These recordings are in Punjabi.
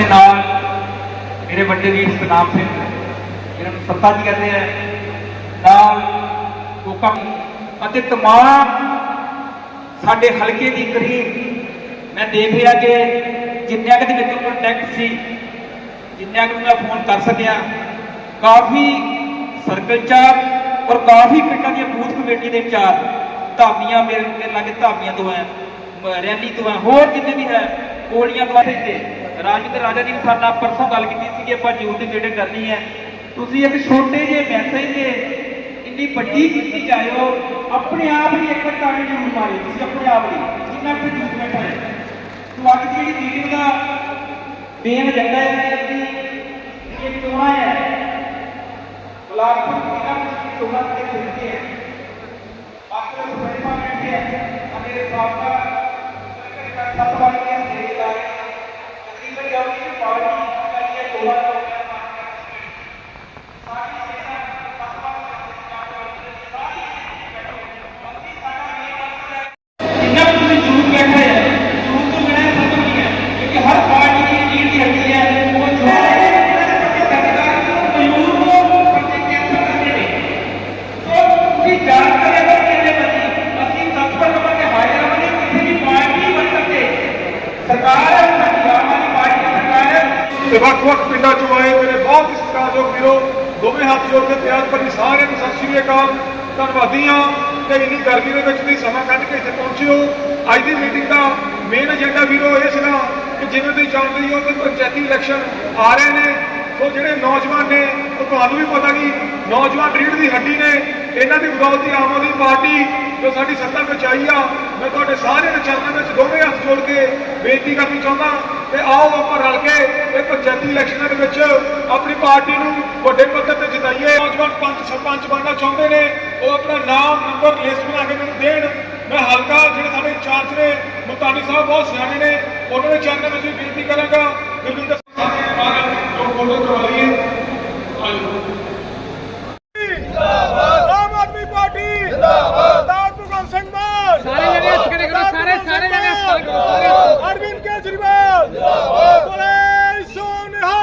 ਸਾਡੇ ਨਾਲ ਮੇਰੇ ਵੱਡੇ ਵੀਰ ਸਤਨਾਮ ਸਿੰਘ ਜਿਹਨਾਂ ਨੂੰ ਸੱਤਾ ਜੀ ਕਹਿੰਦੇ ਆ ਨਾਲ ਕੋਕਾ ਅਤੇ ਤਮਾਮ ਸਾਡੇ ਹਲਕੇ ਦੀ ਕਰੀਬ ਮੈਂ ਦੇਖ ਰਿਹਾ ਕਿ ਜਿੰਨਿਆਂ ਕੁ ਮੇਰੇ ਕੋਲ ਕੰਟੈਕਟ ਸੀ, ਜਿੰਨਿਆਂ ਕੁ ਮੈਂ ਫੋਨ ਕਰ ਸਕਿਆ, ਕਾਫੀ ਸਰਕਲ ਚਾਰ ਔਰ ਕਾਫੀ ਪਿੰਡਾਂ ਦੀਆਂ ਬੂਥ ਕਮੇਟੀ ਦੇ ਇੰਚਾਰਜ ਧਾਮੀਆਂ ਮੇਰੇ ਮੇਰੇ ਲਾਗੇ ਧਾਮੀਆਂ ਤੋਂ ਹੈ ਰੈਲੀ ਤੋਂ ਹੈ, ਹੋਰ ਜਿੰਨੇ ਵੀ ਹੈ, ਕੋਲੀਆਂ ਤੋਂ ਹੈ ਤੇ ਰਾਜਵਿੰਦਰ ਰਾਜਾ ਜੀ ਨੇ ਸਾਡੇ ਨਾਲ ਪਰਸੋਂ ਗੱਲ ਕੀਤੀ ਸੀ ਕਿ ਆਪਾਂ ਜੂਨ ਦੀ ਮੀਟਿੰਗ ਕਰਨੀ ਹੈ। ਤੁਸੀਂ ਇੱਕ ਛੋਟੇ ਜਿਹੇ ਮੈਸੇਜ ਦੇ ਇੰਨੀ ਵੱਡੀ ਕੀਤੀ ਜਾਇਓ ਆਪਣੇ ਆਪ ਹੀ ਇੱਕ ਟਾਣੇ ਜ਼ਰੂਰ ਮਾਰਿਓ, ਤੁਸੀਂ ਆਪਣੇ ਆਪ ਹੀ ਜਿੰਨਾ ਕਿ ਜੂਨ ਹੈ। ਤੋ ਅੱਜ ਜਿਹੜੀ ਮੀਟਿੰਗ ਦਾ ਮੇਨ ਏਜੰਡਾ ਹੈ ਕਿ ਇਹ ਚੋਣਾਂ ਹੈ। ਬਲਾਕ ਪੱਤੀਆਂ ਚੋਣਾਂ ਤੇ ਖੇਡਦੇ ਹੈ। ਬਾਕੀ ਲੋਕ ਬੜੇ ਹੈ। ਮੇਰੇ ਸਾਹਮਣੇ ਸਰਕਾਰ ਦਾ ਸਭ ਹੈ ਤੇ ਵੱਖ-ਵੱਖ ਪਿੰਡਾਂ ਚੋਂ ਆਏ ਮੇਰੇ ਬਹੁਤ ਸਤਿਕਾਰਯੋਗ ਵੀਰੋ, ਦੋਵੇਂ ਹੱਥ ਜੋੜ ਕੇ ਪਿਆਰ ਭਰੀ ਸਾਰਿਆਂ ਨੂੰ ਸਤਿ ਸ਼੍ਰੀ ਅਕਾਲ, ਧੰਨਵਾਦੀ ਹਾਂ, ਤੇ ਇੰਨੀ ਗਰਮੀ ਦੇ ਵਿੱਚ ਵੀ ਸਮਾਂ ਕੱਢ ਕੇ ਇੱਥੇ ਪਹੁੰਚੇ ਹੋ। ਅੱਜ ਦੀ ਮੀਟਿੰਗ ਦਾ ਮੇਨ ਏਜੰਡਾ ਵੀਰੋ ਇਹ ਸੀਗਾ ਕਿ ਜਿਵੇਂ ਤੁਸੀਂ ਜਾਣਦੇ ਹੋ ਕਿ ਪੰਚਾਇਤੀ ਇਲੈਕਸ਼ਨ ਆ ਰਹੇ ਨੇ, ਸੋ ਜਿਹੜੇ ਨੌਜਵਾਨ ਨੇ, ਉਹ ਤੁਹਾਨੂੰ ਵੀ ਪਤਾ ਨਹੀਂ ਨੌਜਵਾਨ ਰੀੜ ਦੀ ਹੱਡੀ ਨੇ, ਇਹਨਾਂ ਦੀ ਬਦੌਲਤ ਹੀ ਆਮ ਆਦਮੀ ਪਾਰਟੀ ਜੋ ਸਾਡੀ ਸੱਤਾ ਵਿੱਚ ਆਈ ਆ, ਮੈਂ ਤੁਹਾਡੇ ਸਾਰਿਆਂ ਦੇ ਚਰਨਾਂ ਵਿੱਚ ਦੋਵੇਂ ਹੱਥ ਜੋੜ ਕੇ ਬੇਨਤੀ ਕਰਨੀ ਚਾਹੁੰਦਾ ਤੇ ਆਓ ਆਪਾਂ ਰਲ ਕੇ ਇਹ ਪੰਚਾਇਤੀ ਇਲੈਕਸ਼ਨਾਂ ਦੇ ਵਿੱਚ ਆਪਣੀ ਪਾਰਟੀ ਨੂੰ ਵੱਡੇ ਪੱਧਰ ਤੇ ਜਿਤਾਈਏ। ਨੌਜਵਾਨ ਪੰਚ ਸਰਪੰਚ ਬਣਨਾ ਚਾਹੁੰਦੇ ਨੇ, ਉਹ ਆਪਣਾ ਨਾਮ ਨੰਬਰ ਲਿਸਟ ਬਣਾ ਕੇ ਮੈਨੂੰ ਦੇਣ। ਮੈਂ ਹਲਕਾ ਜਿਹੜੇ ਸਾਡੇ ਇੰਚਾਰਜ ਨੇ ਮੁਤਾਨੀ ਸਾਹਿਬ ਬਹੁਤ ਸਿਆਣੇ ਨੇ, ਉਹਨਾਂ ਦੇ ਚਰਨਾਂ ਵਿੱਚ ਵੀ ਬੇਨਤੀ ਕਰਾਂਗਾ। ਗੁਰਵਿੰਦਰ ਸਿੰਘ ਸਾਹਿਬ ਦੇ ਬਾਰੇ ਜੋ ਫੋਟੋ ਕਰਵਾ ਲਈਏ ਆਜੋ ਆਮ ਆਦਮੀ ਪਾਰਟੀ ਜਿੰਦਾਬਾਦ ਸਰਦਾਰ ਭਗਵੰਤ ਸਿੰਘ ਮਾਨ ਸਾਰੇ ਜਣੇ ਹੱਥ ਖੜੇ ਕਰੋ, ਸਾਰੇ- ਸਾਰੇ ਜਣੇ ਹੱਥ ਖੜੇ ਕਰੋ, ਸਾਰੇ। ਅਰਵਿੰਦ ਕੇਜਰੀਵਾਲ ਜਿੰਦਾਬਾਦ ਬੋਲੇ ਸੋਨਿਹਾ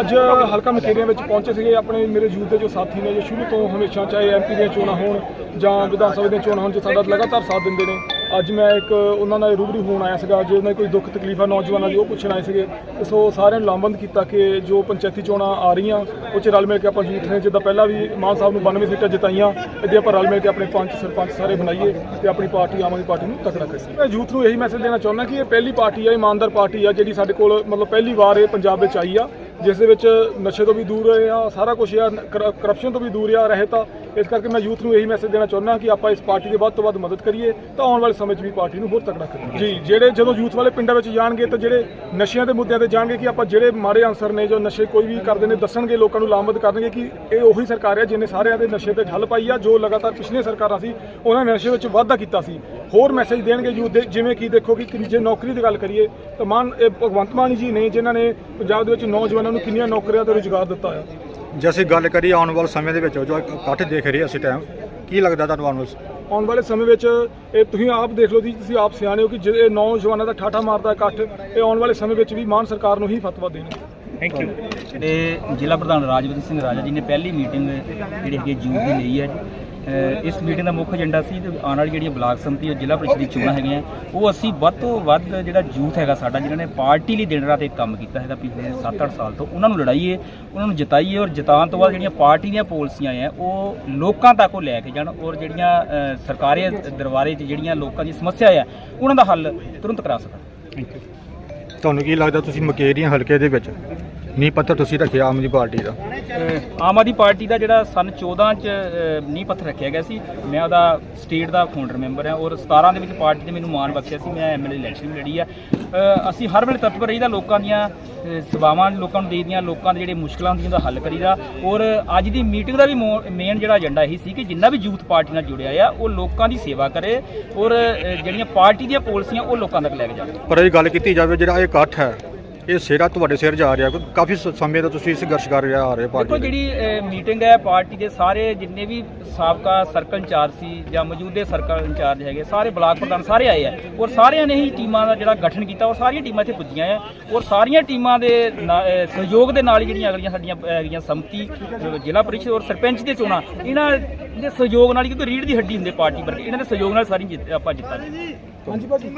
ਅੱਜ ਹਲਕਾ ਮਖੇਰੀਆਂ ਵਿੱਚ ਪਹੁੰਚੇ ਸੀਗੇ ਆਪਣੇ ਮੇਰੇ ਯੂਥ ਦੇ ਜੋ ਸਾਥੀ ਨੇ, ਜੋ ਸ਼ੁਰੂ ਤੋਂ ਹਮੇਸ਼ਾ ਚਾਹੇ ਐਮਪੀ ਦੀਆਂ ਚੋਣਾਂ ਹੋਣ ਜਾਂ ਵਿਧਾਨ ਸਭਾ ਦੀਆਂ ਚੋਣਾਂ ਹੋਣ, ਜੋ ਸਾਡਾ ਲਗਾਤਾਰ ਸਾਥ ਦਿੰਦੇ ਨੇ। ਅੱਜ ਮੈਂ ਇੱਕ ਉਹਨਾਂ ਨਾਲ ਰੂਬਰੂ ਹੋਣ ਆਇਆ ਸੀਗਾ ਜੇ ਉਹਨਾਂ ਦੀ ਕੋਈ ਦੁੱਖ ਤਕਲੀਫ ਆ ਨੌਜਵਾਨਾਂ ਦੀ ਉਹ ਪੁੱਛਣ ਆਏ ਸੀਗੇ। ਸੋ ਸਾਰਿਆਂ ਨੂੰ ਲਾਮਬੰਦ ਕੀਤਾ ਕਿ ਜੋ ਪੰਚਾਇਤੀ ਚੋਣਾਂ ਆ ਰਹੀਆਂ, ਉਹ ਚ ਰਲ ਮਿਲ ਕੇ ਆਪਾਂ ਯੂਥ ਨੇ ਜਿੱਦਾਂ ਪਹਿਲਾਂ ਵੀ ਮਾਨ ਸਾਹਿਬ ਨੂੰ 92 ਸੀਟਾਂ ਜਿਤਾਈਆਂ ਇੱਦਾਂ ਆਪਾਂ ਰਲ ਮਿਲ ਕੇ ਆਪਣੇ ਪੰਚ ਸਰਪੰਚ ਸਾਰੇ ਬਣਾਈਏ ਤੇ ਆਪਣੀ ਪਾਰਟੀ, ਆਮ ਆਦਮੀ ਪਾਰਟੀ ਨੂੰ ਤਕੜਾ ਕਰੀਏ। ਮੈਂ ਯੂਥ ਨੂੰ ਇਹੀ ਮੈਸੇਜ ਦੇਣਾ ਚਾਹੁੰਦਾ ਕਿ ਇਹ ਪਹਿਲੀ ਪਾਰਟੀ ਆ, ਇਮਾਨਦਾਰ ਪਾਰਟੀ ਆ, ਜਿਹੜੀ ਸਾਡੇ ਕੋਲ ਮਤਲਬ ਪਹਿਲੀ ਵਾਰ ਇਹ ਪੰਜਾਬ ਵਿੱਚ ਆਈ ਆ। ਜਿਸ ਦੇ ਵਿੱਚ ਨਸ਼ੇ ਤੋਂ ਵੀ ਦੂਰ ਰਹੇ ਆ ਸਾਰਾ ਕੁਝ ਆ ਕਰਪਸ਼ਨ ਤੋਂ ਵੀ ਦੂਰ ਆ, ਰਹੇ ਤਾਂ। ਇਸ ਕਰਕੇ ਮੈਂ ਯੂਥ ਨੂੰ ਇਹੀ ਮੈਸੇਜ ਦੇਣਾ ਚਾਹੁੰਦਾ ਕਿ ਆਪਾਂ ਇਸ ਪਾਰਟੀ ਦੀ ਵੱਧ ਤੋਂ ਵੱਧ ਮਦਦ ਕਰੀਏ, ਤਾਂ ਆਉਣ ਵਾਲੇ ਸਮੇਂ 'ਚ ਵੀ ਪਾਰਟੀ ਨੂੰ ਹੋਰ ਤਕੜਾ ਕਰੀਏ ਜੀ, ਜਿਹੜੇ ਜਦੋਂ ਯੂਥ ਵਾਲੇ ਪਿੰਡਾਂ ਵਿੱਚ ਜਾਣਗੇ ਤਾਂ ਜਿਹੜੇ ਨਸ਼ਿਆਂ ਦੇ ਮੁੱਦਿਆਂ ਤੇ ਜਾਣਗੇ ਕਿ ਆਪਾਂ ਜਿਹੜੇ ਮਾੜੇ ਅਨਸਰ ਨੇ ਜੋ ਨਸ਼ੇ ਕੋਈ ਵੀ ਕਰਦੇ ਨੇ, ਦੱਸਣਗੇ, ਲੋਕਾਂ ਨੂੰ ਲਾਮਬਦ ਕਰਨਗੇ ਕਿ ਇਹ ਉਹੀ ਸਰਕਾਰ ਹੈ ਜਿਹਨੇ ਸਾਰਿਆਂ ਦੇ ਨਸ਼ੇ ਤੇ ਠੱਲ ਪਾਈ ਆ, ਜੋ ਲਗਾਤਾਰ ਪਿਛਲੀਆਂ ਸਰਕਾਰਾਂ ਸੀ, ਉਹਨਾਂ ਨੇ ਨਸ਼ੇ ਵਿੱਚ ਵਾਧਾ ਕੀਤਾ ਸੀ। ਹੋਰ ਮੈਸੇਜ ਦੇਣਗੇ ਯੂਥ ਦੇ ਜਿਵੇਂ ਕਿ ਦੇਖੋ ਕਿ ਕਿੰਨੀ- ਜੇ ਨੌਕਰੀ ਦੀ ਗੱਲ ਕਰੀਏ ਤਾਂ ਮਾਨ ਇਹ ਭਗਵੰਤ ਮਾਨ ਜੀ ਨੇ ਜਿਨ੍ਹਾਂ ਨੇ ਪੰਜਾਬ ਦੇ ਵਿੱਚ ਨੌਜਵਾਨਾਂ ਨੂੰ ਕਿੰਨੀਆਂ ਨੌਕਰੀਆਂ ਤੇ ਰੁਜ਼ਗਾਰ ਦਿੱਤਾ ਆ। ਜੇ ਅਸੀਂ ਗੱਲ ਕਰੀਏ ਆਉਣ ਵਾਲੇ ਸਮੇਂ ਦੇ ਵਿੱਚ ਜੋ ਇਕੱਠ ਦੇਖ ਰਹੇ ਅਸੀਂ ਟਾਈਮ ਕੀ ਲੱਗਦਾ ਤੁਹਾਨੂੰ ਆਉਣ ਵਾਲੇ ਆਉਣ ਵਾਲੇ ਸਮੇਂ ਵਿੱਚ ਇਹ ਤੁਸੀਂ ਆਪ ਦੇਖ ਲਓ ਜੀ ਤੁਸੀਂ ਆਪ ਸਿਆਣੇ ਹੋ ਕਿ ਜੇ ਇਹ ਨੌਜਵਾਨਾਂ ਦਾ ਠਾਠਾ ਮਾਰਦਾ ਇਕੱਠ ਇਹ ਆਉਣ ਵਾਲੇ ਸਮੇਂ ਵਿੱਚ ਵੀ ਮਾਨ ਸਰਕਾਰ ਨੂੰ ਹੀ ਫਤਵਾ ਦੇਣਗੇ ਥੈਂਕ ਯੂ ਤੇ ਜ਼ਿਲ੍ਹਾ ਪ੍ਰਧਾਨ ਰਾਜਵਤੀ ਸਿੰਘ ਰਾਜਾ ਜੀ ਨੇ ਪਹਿਲੀ ਮੀਟਿੰਗ ਜਿਹੜੀ ਹੈਗੀ ਜੂਨ ਦੀ ਲਈ ਹੈ ਇਸ ਮੀਟਿੰਗ ਦਾ ਮੁੱਖ ਏਜੰਡਾ ਸੀ ਤੇ ਆਉਣ ਵਾਲੀ ਜਿਹੜੀਆਂ ਬਲਾਕ ਸੰਮਤੀ ਔਰ ਜ਼ਿਲ੍ਹਾ ਪ੍ਰੀਸ਼ਦ ਦੀ ਚੋਣਾਂ ਹੈਗੀਆਂ, ਉਹ ਅਸੀਂ ਵੱਧ ਤੋਂ ਵੱਧ ਜਿਹੜਾ ਯੂਥ ਹੈਗਾ ਸਾਡਾ, ਜਿਨ੍ਹਾਂ ਨੇ ਪਾਰਟੀ ਲਈ ਦਿਨ ਰਾਤ ਇੱਕ ਕੰਮ ਕੀਤਾ ਹੈਗਾ, ਪਿਛਲੇ 7-8 ਸਾਲ ਤੋਂ, ਉਹਨਾਂ ਨੂੰ ਲੜਾਈਏ, ਉਹਨਾਂ ਨੂੰ ਜਿਤਾਈਏ ਔਰ ਜਿਤਾਉਣ ਤੋਂ ਬਾਅਦ ਜਿਹੜੀਆਂ ਪਾਰਟੀ ਦੀਆਂ ਪਾਲਿਸੀਆਂ ਆ ਉਹ ਲੋਕਾਂ ਤੱਕ ਉਹ ਲੈ ਕੇ ਜਾਣ ਔਰ ਜਿਹੜੀਆਂ ਸਰਕਾਰੀ ਦਰਬਾਰੇ 'ਚ ਜਿਹੜੀਆਂ ਲੋਕਾਂ ਦੀ ਸਮੱਸਿਆ ਆ, ਉਹਨਾਂ ਦਾ ਹੱਲ ਤੁਰੰਤ ਕਰਾ ਸਕਣ। ਥੈਂਕ ਯੂ ਤੁਹਾਨੂੰ ਕੀ ਲੱਗਦਾ ਤੁਸੀਂ ਮਕੇਰੀਆਂ ਹਲਕੇ ਦੇ ਵਿੱਚ ਨੀ ਪੱਤਰ ਤੁਸੀਂ ਰੱਖਿਆ ਆਮ ਆਦਮੀ ਪਾਰਟੀ ਦਾ? ਅਹ ਆਮ ਆਦਮੀ ਪਾਰਟੀ ਦਾ ਜਿਹੜਾ ਸਨ 14 ਚ ਅਹ, ਨੀਂਹ ਪੱਥਰ ਰੱਖਿਆ ਗਿਆ ਸੀ। ਮੈਂ ਉਹਦਾ ਸਟੇਟ ਦਾ ਫਾਊਂਡਰ ਮੈਂਬਰ ਹਾਂ ਔਰ 17 ਦੇ ਵਿੱਚ ਪਾਰਟੀ ਨੇ ਮੈਨੂੰ ਮਾਣ ਬਖਸ਼ਿਆ ਸੀ। ਮੈਂ ਐਮਐਲਏ ਇਲੈਕਸ਼ਨ ਵੀ ਲੜੀ ਆ। ਅਹ, ਅਸੀਂ ਹਰ ਵੇਲੇ ਤਤਪਰ ਰਹੀਦਾ ਲੋਕਾਂ ਦੀਆਂ ਅਹ, ਸੇਵਾਵਾਂ ਲੋਕਾਂ ਨੂੰ ਦੇਦੀਆਂ ਲੋਕਾਂ ਦੇ ਜਿਹੜੇ ਮੁਸ਼ਕਲਾਂ ਹੁੰਦੀਆਂ ਉਹਦਾ ਹੱਲ ਕਰੀਦਾ। ਔਰ ਅੱਜ ਦੀ ਮੀਟਿੰਗ ਦਾ ਵੀ ਮੇਨ ਜਿਹੜਾ ਏਜੰਡਾ ਇਹੀ ਸੀ ਕਿ ਜਿੰਨਾ ਵੀ ਯੂਥ ਪਾਰਟੀ ਨਾਲ ਜੁੜਿਆ ਆ ਉਹ ਲੋਕਾਂ ਦੀ ਸੇਵਾ ਕਰੇ ਔਰ ਅਹ, ਜਿਹੜੀਆਂ ਪਾਰਟੀ ਦੀਆਂ ਪਾਲਿਸੀਆਂ ਉਹ ਲੋਕਾਂ ਤੱਕ ਲੈ ਕੇ ਜਾਵੇ। ਪਰ ਇਹ ਗੱਲ ਕੀਤੀ ਜਾਵੇ ਜਿਹੜਾ ਇਹ ਇਕੱਠ ਹੈ ਇਹ ਸਿਰਾ ਤੁਹਾਡੇ ਸਿਰ ਜਾ ਰਿਹਾ। ਕਾਫੀ ਸਮੇਂ ਤੋਂ ਤੁਸੀਂ ਸੰਘਰਸ਼ ਕਰ ਰਹੇ ਆ ਰਹੇ ਦੇਖੋ ਪਾਰਟੀ ਦੇ। ਜਿਹੜੀ ਮੀਟਿੰਗ ਹੈ ਪਾਰਟੀ ਦੇ ਸਾਰੇ ਜਿੰਨੇ ਵੀ ਸਾਬਕਾ ਸਰਕਲ ਇੰਚਾਰਜ ਸੀ ਜਾਂ ਮੌਜੂਦੇ ਸਰਕਲ ਇੰਚਾਰਜ ਹੈਗੇ ਸਾਰੇ ਬਲਾਕ ਪ੍ਰਧਾਨ ਸਾਰੇ ਆਏ ਆ। ਔਰ ਸਾਰਿਆਂ ਨੇ ਹੀ ਟੀਮਾਂ ਦਾ ਜਿਹੜਾ ਗਠਨ ਕੀਤਾ ਉਹ ਸਾਰੀਆਂ ਟੀਮਾਂ ਇੱਥੇ ਪੁੱਜੀਆਂ ਆ। ਔਰ ਸਾਰੀਆਂ ਟੀਮਾਂ ਦੇ ਸਹਿਯੋਗ ਦੇ ਨਾਲ ਹੀ ਜਿਹੜੀਆਂ ਅਗਲੀਆਂ ਸਾਡੀਆਂ ਹੈਗੀਆਂ ਸੰਮਤੀ ਜ਼ਿਲ੍ਹਾ ਪਰਿਸ਼ਦ ਔਰ ਸਰਪੰਚ ਦੇ ਚੋਣਾਂ ਇਹਨਾਂ ਦੇ ਸਹਿਯੋਗ ਨਾਲ ਕਿਉਂਕਿ ਰੀੜ ਦੀ ਹੱਡੀ ਹੁੰਦੇ ਪਾਰਟੀ ਵਰਗੇ ਇਹਨਾਂ ਦੇ ਸਹਿਯੋਗ ਨਾਲ ਸਾਰੀ ਜਿੱਤ- ਆਪਾਂ ਜਿੱਤਾਂਗੇ। ਹਾਂਜੀ ਭਾਜੀ।